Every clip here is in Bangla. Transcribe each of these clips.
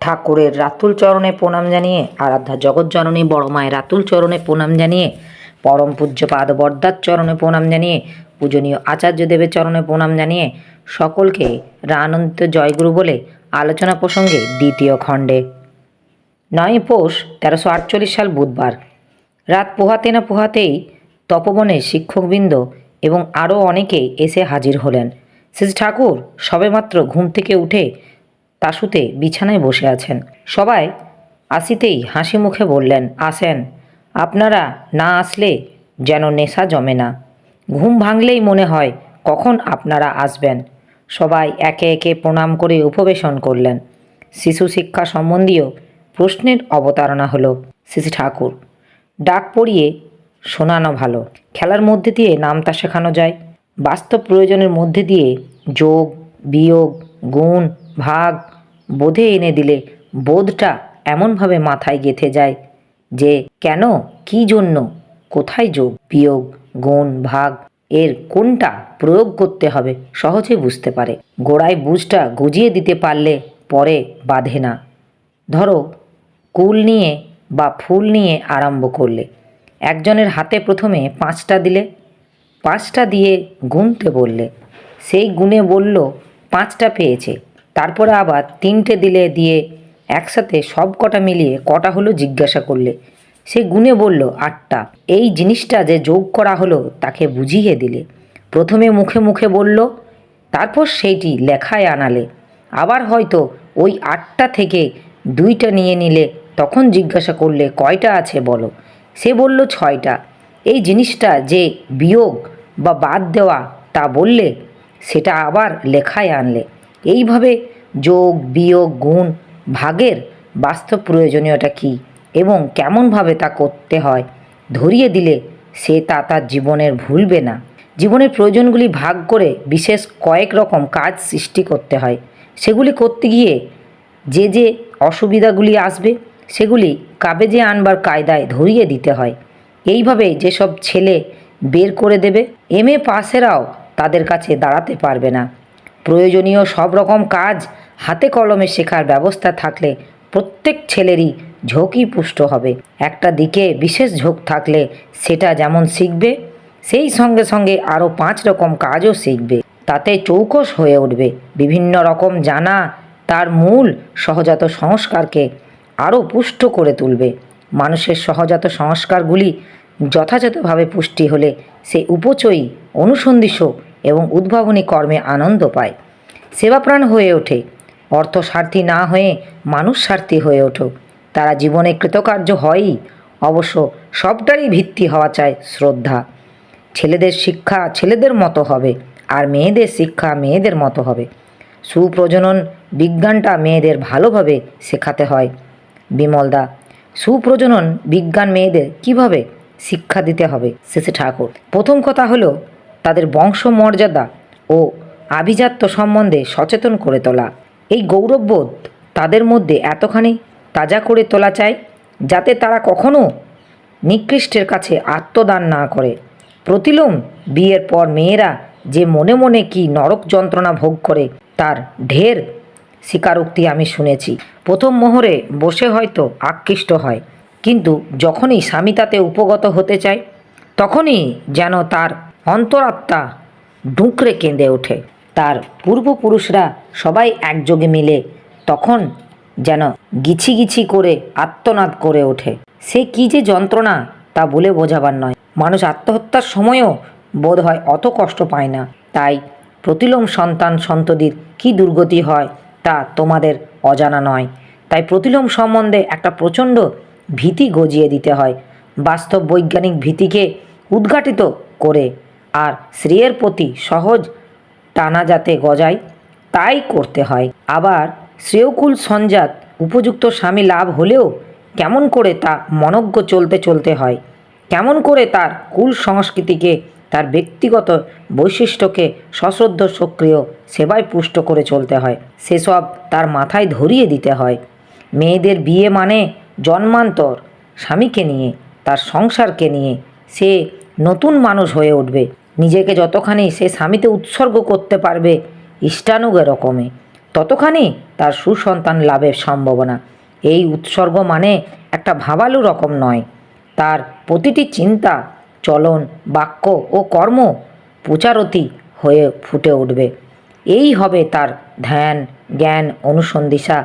ঠাকুরের রাতুল চরণে প্রণাম জানিয়ে, আরাধ্যা জগৎজননী বড় মায়ের রাতুল চরণে প্রণাম জানিয়ে, পরম পূজ্যপাদ বরদার চরণে প্রণাম জানিয়ে, পূজনীয় আচার্য দেবের চরণে প্রণাম জানিয়ে, সকলকে রানন্দিত জয়গুরু বলে আলোচনা প্রসঙ্গে দ্বিতীয় খণ্ডে। নয় পৌষ তেরোশো আটচল্লিশ সাল বুধবার। রাত পোহাতে না পোহাতেই তপবনে শিক্ষকবৃন্দ এবং আরও অনেকে এসে হাজির হলেন। শ্রী ঠাকুর সবেমাত্র ঘুম থেকে উঠে তাসুতে বিছানায় বসে আছেন। সবাই আসিতেই হাসি মুখে বললেন, আসেন। আপনারা না আসলে যেন নেশা জমে না। ঘুম ভাঙলেই মনে হয় কখন আপনারা আসবেন। সবাই একে একে প্রণাম করে উপবেশন করলেন। শিশু শিক্ষা সম্বন্ধীয় প্রশ্নের অবতারণা হলো শ্রী ঠাকুর। ডাক পড়িয়ে শোনানো ভালো। খেলার মধ্যে দিয়ে নামতা শেখানো যায়। বাস্তব প্রয়োজনের মধ্যে দিয়ে যোগ, বিয়োগ, গুণ ভাগ বোধে এনে দিলে বোধটা এমনভাবে মাথায় গেঁথে যায় যে কেন, কি জন্য, কোথায় যোগ, বিয়োগ, গুণ, ভাগ, এর কোনটা প্রয়োগ করতে হবে সহজে বুঝতে পারে। গোড়ায় বুঝটা গুজিয়ে দিতে পারলে পরে বাঁধে না। ধরো, কুল নিয়ে বা ফুল নিয়ে আরম্ভ করলে। একজনের হাতে প্রথমে পাঁচটা দিলে, পাঁচটা দিয়ে গুনতে বললে। সেই গুণে বলল, পাঁচটা পেয়েছে। তারপরে আবার তিনটে দিলে দিয়ে একসাথে সব কটা মিলিয়ে কটা হলো জিজ্ঞাসা করলে। সে গুণে বলল, আটটা। এই জিনিসটা যে যোগ করা হলো তাকে বুঝিয়ে দিলে। প্রথমে মুখে মুখে বলল, তারপর সেইটি লেখায় আনালে। আবার হয়তো ওই আটটা থেকে দুইটা নিয়ে নিলে তখন জিজ্ঞাসা করলে, কয়টা আছে বলো? সে বলল, ছয়টা। এই জিনিসটা যে বিয়োগ বা বাদ দেওয়া তা বললে, সেটা আবার লেখায় আনলে। এইভাবে যোগ, বিয়োগ, গুণ, ভাগের বাস্তব প্রয়োজনীয়তা কী এবং কেমনভাবে তা করতে হয় ধরিয়ে দিলে সে তা তার জীবনের ভুলবে না। জীবনের প্রয়োজনগুলি ভাগ করে বিশেষ কয়েক রকম কাজ সৃষ্টি করতে হয়। সেগুলি করতে গিয়ে যে যে অসুবিধাগুলি আসবে, সেগুলি কাবেজে আনবার কায়দায় ধরিয়ে দিতে হয়। এইভাবে যেসব ছেলে বের করে দেবে, এম এ পাসেরাও তাদের কাছে দাঁড়াতে পারবে না। প্রয়োজনীয় সব রকম কাজ হাতে কলমে শেখার ব্যবস্থা থাকলে প্রত্যেক ছেলেরই ঝোঁকই পুষ্ট হবে। একটা দিকে বিশেষ ঝোঁক থাকলে সেটা যেমন শিখবে, সেই সঙ্গে সঙ্গে আরও পাঁচ রকম কাজও শিখবে। তাতে চৌকস হয়ে উঠবে। বিভিন্ন রকম জানা তার মূল সহজাত সংস্কারকে আরও পুষ্ট করে তুলবে। মানুষের সহজাত সংস্কারগুলি যথাযথভাবে পুষ্টি হলে সে উপচয়ী অনুসন্ধিস এবং উদ্ভাবনী কর্মে আনন্দ পায়। সেবাপ্রাণ হয়ে ওঠে। অর্থ স্বার্থী না হয়ে মানুষ স্বার্থী হয়ে ওঠো তারা জীবনে কৃতকার্য হয়ই। অবশ্য সবটারই ভিত্তি হওয়া চায় শ্রদ্ধা। ছেলেদের শিক্ষা ছেলেদের মতো হবে আর মেয়েদের শিক্ষা মেয়েদের মতো হবে। সুপ্রজনন বিজ্ঞানটা মেয়েদের ভালোভাবে শেখাতে হয়। বিমলদা সুপ্রজনন বিজ্ঞান মেয়েদের কীভাবে শিক্ষা দিতে হবে? শেষে ঠাকুর। প্রথম কথা হলো তাদের বংশমর্যাদা ও আভিজাত্য সম্বন্ধে সচেতন করে তোলা। এই গৌরববোধ তাদের মধ্যে এতখানি তাজা করে তোলা চাই, যাতে তারা কখনো নিকৃষ্টের কাছে আত্মদান না করে। প্রতিলোম বিয়ের পর মেয়েরা যে মনে মনে কি নরক যন্ত্রণা ভোগ করে, তার ঢের স্বীকারোক্তি আমি শুনেছি। প্রথম মোহরে বসে হয়তো আকৃষ্ট হয়, কিন্তু যখনই স্বামী তাতে উপগত হতে চায়, তখনই যেন তার অন্তরাত্মা ডুঁকরে কেঁদে ওঠে। তার পূর্বপুরুষরা সবাই একযোগে মিলে তখন যেন গিছি গিছি করে আত্মনাদ করে ওঠে। সে কি যে যন্ত্রণা তা বলে বোঝাবার নয়। মানুষ আত্মহত্যার সময়ও বোধ হয় অত কষ্ট পায় না। তাই প্রতিলোম সন্তান সন্ততির কি দুর্গতি হয় তা তোমাদের অজানা নয়। তাই প্রতিলোম সম্বন্ধে একটা প্রচণ্ড ভীতি গজিয়ে দিতে হয়। বাস্তব বৈজ্ঞানিক ভীতিকে উদ্ঘাটিত করে আর শ্রেয়ের প্রতি সহজ টানা যাতে গজায়, তাই করতে হয়। আবার শ্রেয়কুল সঞ্জাত উপযুক্ত স্বামী লাভ হলেও কেমন করে তা মনজ্ঞ চলতে চলতে হয়, কেমন করে তার কুল সংস্কৃতিকে, তার ব্যক্তিগত বৈশিষ্ট্যকে সশ্রদ্ধ, সক্রিয়, সেবায় পুষ্ট করে চলতে হয়, সেসব তার মাথায় ধরিয়ে দিতে হয়। মেয়েদের বিয়ে মানে জন্মান্তর, স্বামীকে নিয়ে, তার সংসারকে নিয়ে, সে নতুন মানুষ হয়ে উঠবে। নিজেকে যতখানি সে স্বামীতে উৎসর্গ করতে পারবে ইষ্টানুগ রকমে, ততখানি তার সুসন্তান লাভের সম্ভাবনা। এই উৎসর্গ মানে একটা ভাবালু রকম নয়। তার প্রতিটি চিন্তা, চলন, বাক্য ও কর্ম প্রচারতি হয়ে ফুটে উঠবে। এই হবে তার ধ্যান, জ্ঞান, অনুসন্ধিসা।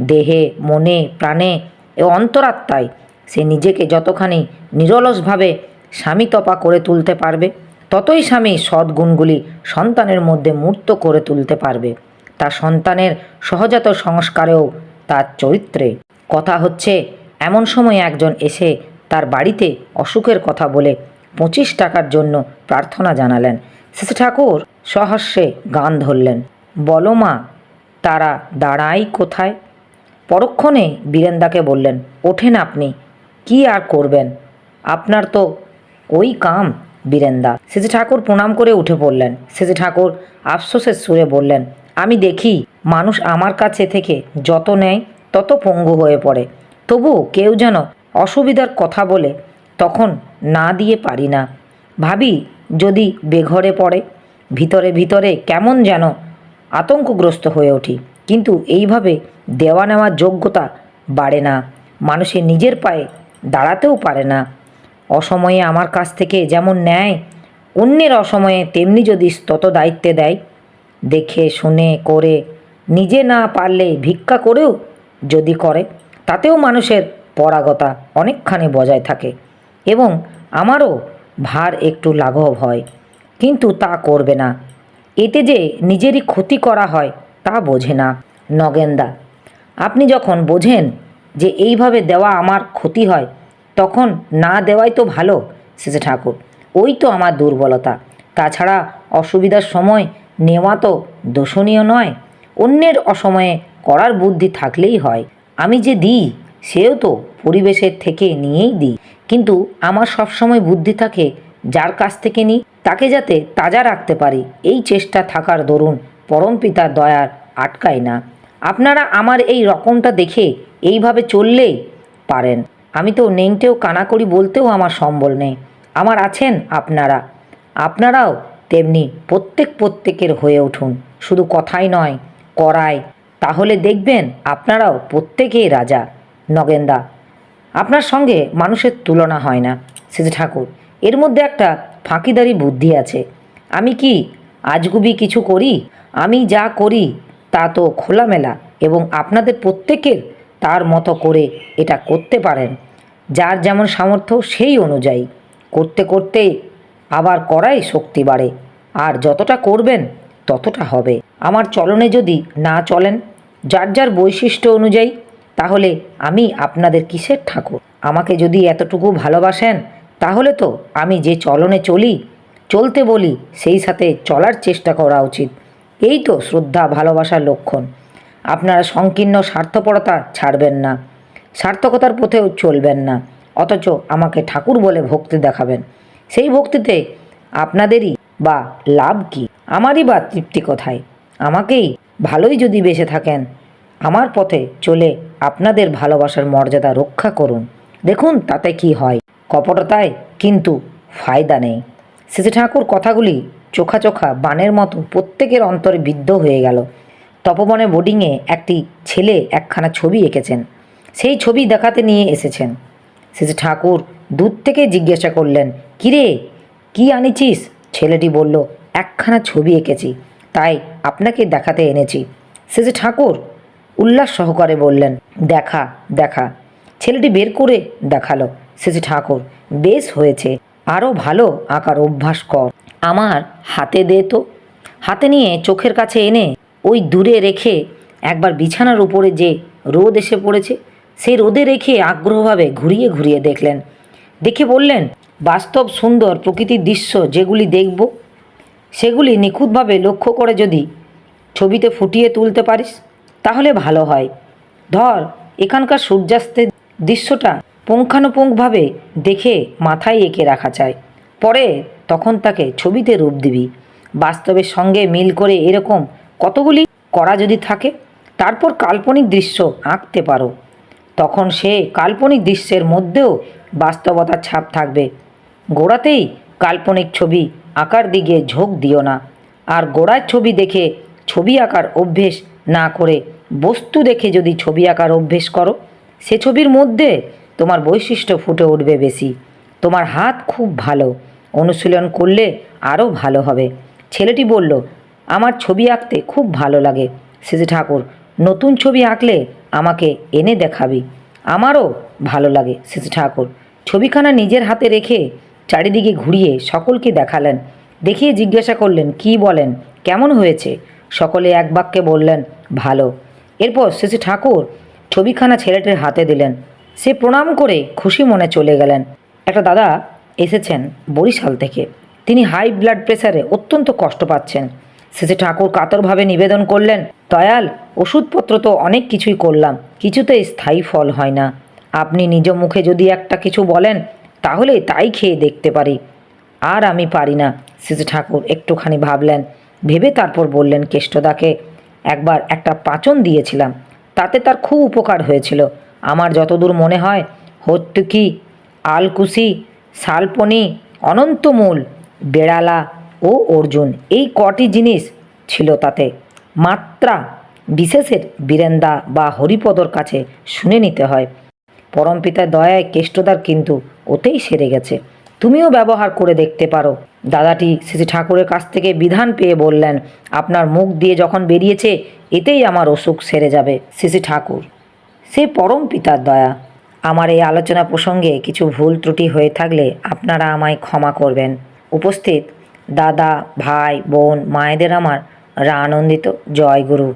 দেহে, মনে, প্রাণে ও অন্তরাত্মায় সে নিজেকে যতখানি নিরলসভাবে স্বামীতপা করে তুলতে পারবে ততই স্বামী সদ্গুণগুলি সন্তানের মধ্যে মূর্ত করে তুলতে পারবে। তার সন্তানের সহজাত সংস্কারেও তার চরিত্রে। কথা হচ্ছে, এমন সময় একজন এসে তার বাড়িতে অসুখের কথা বলে পঁচিশ টাকার জন্য প্রার্থনা জানালেন। শেষে ঠাকুর সহস্যে গান ধরলেন। বলো মা, তারা দাঁড়াই কোথায়? পরক্ষণে বীরেন্দাকে বললেন, ওঠেন আপনি, কি আর করবেন? আপনার তো ওই কাম। বীরেন্দা। সেজে ঠাকুর প্রণাম করে উঠে পড়লেন। সেজে ঠাকুর আফসোসের সুরে বললেন, আমি দেখি মানুষ আমার কাছে থেকে যত নেয় তত পঙ্গু হয়ে পড়ে। তবু কেউ যেন অসুবিধার কথা বলে তখন না দিয়ে পারি না। ভাবি যদি বেঘরে পড়ে, ভিতরে ভিতরে কেমন যেন আতঙ্কগ্রস্ত হয়ে উঠি। কিন্তু এইভাবে দেওয়া নেওয়ার যোগ্যতা বাড়ে না। মানুষের নিজের পায়ে দাঁড়াতেও পারে না। অসময়ে আমার কাছ থেকে যেমন নেয়, অন্যের অসময়ে তেমনি যদি তত দায়িত্বে দেয়, দেখে, শুনে, করে, নিজে না পারলে ভিক্ষা করেও যদি করে, তাতেও মানুষের পরাগতা অনেকখানি বজায় থাকে এবং আমারও ভার একটু লাঘব হয়। কিন্তু তা করবে না। এতে যে নিজেরই ক্ষতি করা হয়, তা বোঝে না। নগেন্দা, আপনি যখন বোঝেন যে এইভাবে দেওয়া আমার ক্ষতি হয় তখন না দেওয়াই তো ভালো শেষে ঠাকুর। ওই তো আমার দুর্বলতা। তাছাড়া অসুবিধার সময় নেওয়া তো দোষণীয় নয়। অন্যের অসময়ে করার বুদ্ধি থাকলেই হয়। আমি যে দিই, সেও তো পরিবেশের থেকে নিয়েই দিই। কিন্তু আমার সবসময় বুদ্ধি থাকে, যার কাছ থেকে নিই, তাকে যাতে তাজা রাখতে পারি, এই চেষ্টা থাকার দরুন পরম পিতার দয়ার আটকায় না। আপনারা আমার এই রকমটা দেখে এইভাবে চললেই পারেন। আমি তো নেংটেও কানাকড়ি বলতেও আমার সম্বল নেই। আমার আছেন আপনারা। আপনারাও তেমনি প্রত্যেক প্রত্যেকের হয়ে উঠুন। শুধু কথাই নয় করায় তাহলে দেখবেন আপনারাও প্রত্যেকেই রাজা। নগেন্দা, আপনার সঙ্গে মানুষের তুলনা হয় না, সেজে ঠাকুর। এর মধ্যে একটা ফাঁকিদারি বুদ্ধি আছে। আমি কি আজগুবি কিছু করি? আমি যা করি তা তো খোলামেলা এবং আপনাদের প্রত্যেকের তার মতো করে এটা করতে পারেন। যার যেমন সামর্থ্য, সেই অনুযায়ী। করতে করতে আবার করাই শক্তি বাড়ে। আর যতটা করবেন, ততটা হবে। আমার চলনে যদি না চলেন, যার যার বৈশিষ্ট্য অনুযায়ী, তাহলে আমি আপনাদের কিসের ঠাকুর? আমাকে যদি এতটুকু ভালোবাসেন, তাহলে তো আমি যে চলনে চলি, চলতে বলি, সেই সাথে চলার চেষ্টা করা উচিত। এই তো শ্রদ্ধা, ভালোবাসার লক্ষণ। আপনারা সংকীর্ণ স্বার্থপরতা ছাড়বেন না, সার্থকতার পথেও চলবেন না, অথচ আমাকে ঠাকুর বলে ভক্তি দেখাবেন। সেই ভক্তিতে আপনাদেরই বা লাভ কি? আমারই বা তৃপ্তি কোথায়? আমাকেই ভালোই যদি বেঁচে থাকেন, আমার পথে চলে আপনাদের ভালোবাসার মর্যাদা রক্ষা করুন। দেখুন তাতে কি হয়। কপটতায় কিন্তু ফায়দা নেই। শেষে ঠাকুর কথাগুলি চোখা চোখা বানের মতো প্রত্যেকের অন্তরে বিদ্ধ হয়ে গেল। তপবনে বোর্ডিংয়ে একটি ছেলে একখানা ছবি এঁকেছেন। সেই ছবি দেখাতে নিয়ে এসেছেন। শেষে ঠাকুর দূর থেকে জিজ্ঞাসা করলেন, কিরে, কি আনিছিস? ছেলেটি বলল, একখানা ছবি এঁকেছি, তাই আপনাকে দেখাতে এনেছি। শেষে ঠাকুর উল্লাস সহকারে বললেন, দেখা দেখা। ছেলেটি বের করে দেখাল। শেষে ঠাকুর, বেশ হয়েছে আরও ভালো আঁকার অভ্যাস কর। আমার হাতে দে তো। হাতে নিয়ে চোখের কাছে এনে ওই দূরে রেখে একবার বিছানার উপরে যে রোদ এসে পড়েছে, সেই রোদে রেখে আগ্রহভাবে ঘুরিয়ে ঘুরিয়ে দেখলেন। দেখে বললেন, বাস্তব সুন্দর প্রকৃতির দৃশ্য যেগুলি দেখব, সেগুলি নিখুঁতভাবে লক্ষ্য করে যদি ছবিতে ফুটিয়ে তুলতে পারিস, তাহলে ভালো হয়। ধর, এখানকার সূর্যাস্তের দৃশ্যটা পুঙ্খানুপুঙ্খভাবে দেখে মাথায় এঁকে রাখা চাই পরে তখন তাকে ছবিতে রূপ দিবি। বাস্তবের সঙ্গে মিল করে এরকম কতগুলি করা যদি থাকে, তারপর কাল্পনিক দৃশ্য আঁকতে পারো। তখন সে কাল্পনিক দৃশ্যের মধ্যেও বাস্তবতার ছাপ থাকবে। গোড়াতেই কাল্পনিক ছবি আঁকার দিকে ঝোঁক দিও না। আর গোড়ার ছবি দেখে ছবি আঁকার অভ্যেস না করে বস্তু দেখে যদি ছবি আঁকার অভ্যেস করো, সে ছবির মধ্যে তোমার বৈশিষ্ট্য ফুটে উঠবে বেশি। তোমার হাত খুব ভালো। অনুশীলন করলে আরও ভালো হবে। ছেলেটি বলল আমার ছবি আঁকতে খুব ভালো লাগে। সিসি ঠাকুর, নতুন ছবি আঁকলে আমাকে এনে দেখাবি। আমারও ভালো লাগে সিসি ঠাকুর। ছবিখানা নিজের হাতে রেখে চারিদিকে ঘুরিয়ে সকলকে দেখালেন। দেখিয়ে জিজ্ঞাসা করলেন, কি বলেন? কেমন হয়েছে? সকলে এক বাক্যে বললেন, ভালো। এরপর শেষে ঠাকুর ছবিখানা ছেলেটির হাতে দিলেন। সে প্রণাম করে খুশি মনে চলে গেলেন। একটা দাদা এসেছেন বরিশাল থেকে। তিনি হাই ব্লাড প্রেশারে অত্যন্ত কষ্ট পাচ্ছেন। শেষে ঠাকুর কাতরভাবে নিবেদন করলেন, দয়াল, ওষুধপত্র তো অনেক কিছুই করলাম কিছুতেই স্থায়ী ফল হয় না। আপনি নিজ মুখে যদি একটা কিছু বলেন, তাহলে তাই খেয়ে দেখতে পারি। আর আমি পারি না। শিশু ঠাকুর একটুখানি ভাবলেন, ভেবে তারপর বললেন কেষ্টদাকে, একবার একটা পাচন দিয়েছিলাম, তাতে তার খুব উপকার হয়েছিল। আমার যতদূর মনে হয় হত্যুকি আলকুশি শালপনি, অনন্তমূল, বেড়ালা ও অর্জুন, এই কটি জিনিস ছিল তাতে। মাত্রা বিশেষের বীরেন্দা বা হরিপদর কাছে শুনে নিতে হয়। পরমপিতার দয়ায় কেষ্টদার কিন্তু ওতেই সেরে গেছে। তুমিও ব্যবহার করে দেখতে পারো। দাদাটি শ্রী ঠাকুরের কাছ থেকে বিধান পেয়ে বললেন, আপনার মুখ দিয়ে যখন বেরিয়েছে, এতেই আমার অসুখ সেরে যাবে। শ্রী ঠাকুর, সে পরম পিতার দয়া। আমার এই আলোচনা প্রসঙ্গে কিছু ভুল ত্রুটি হয়ে থাকলে আপনারা আমায় ক্ষমা করবেন। উপস্থিত দাদা ভাই বোন মায়েদের আমার আনন্দিত জয় গুরু